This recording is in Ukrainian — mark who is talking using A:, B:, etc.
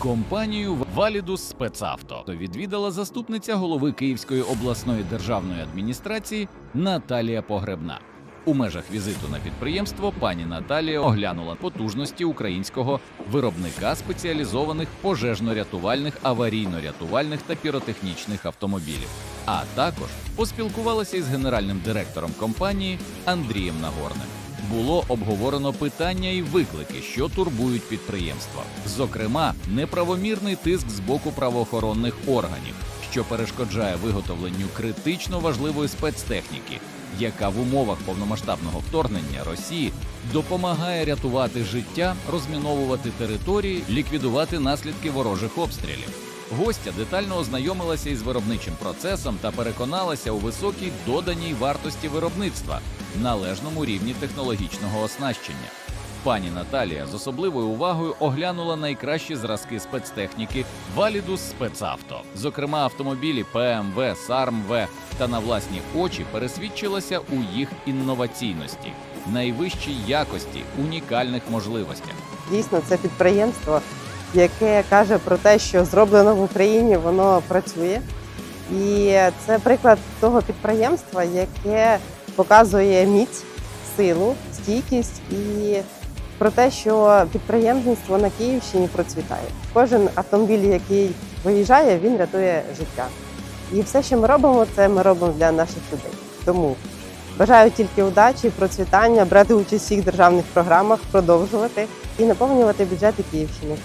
A: Компанію Валідус Спецавто відвідала заступниця голови Київської обласної державної адміністрації Наталія Погребна. У межах візиту на підприємство пані Наталія оглянула потужності українського виробника спеціалізованих пожежно-рятувальних, аварійно-рятувальних та піротехнічних автомобілів, а також поспілкувалася із генеральним директором компанії Андрієм Нагорним. Було обговорено питання і виклики, що турбують підприємства, зокрема, неправомірний тиск з боку правоохоронних органів, що перешкоджає виготовленню критично важливої спецтехніки, яка в умовах повномасштабного вторгнення Росії допомагає рятувати життя, розміновувати території, ліквідувати наслідки ворожих обстрілів. Гостя детально ознайомилася із виробничим процесом та переконалася у високій доданій вартості виробництва, належному рівні технологічного оснащення. Пані Наталія з особливою увагою оглянула найкращі зразки спецтехніки Валідус Спецавто, зокрема автомобілі ПМВ, САРМВ, та на власні очі пересвідчилася у їх інноваційності, найвищій якості, унікальних можливостях.
B: Дійсно, це підприємство, яке каже про те, що зроблено в Україні, воно працює. І це приклад того підприємства, яке показує міць, силу, стійкість і про те, що підприємництво на Київщині процвітає. Кожен автомобіль, який виїжджає, він рятує життя. І все, що ми робимо, це ми робимо для наших людей. Тому бажаю тільки удачі, процвітання, брати участь у всіх державних програмах, продовжувати і наповнювати бюджети Київщини.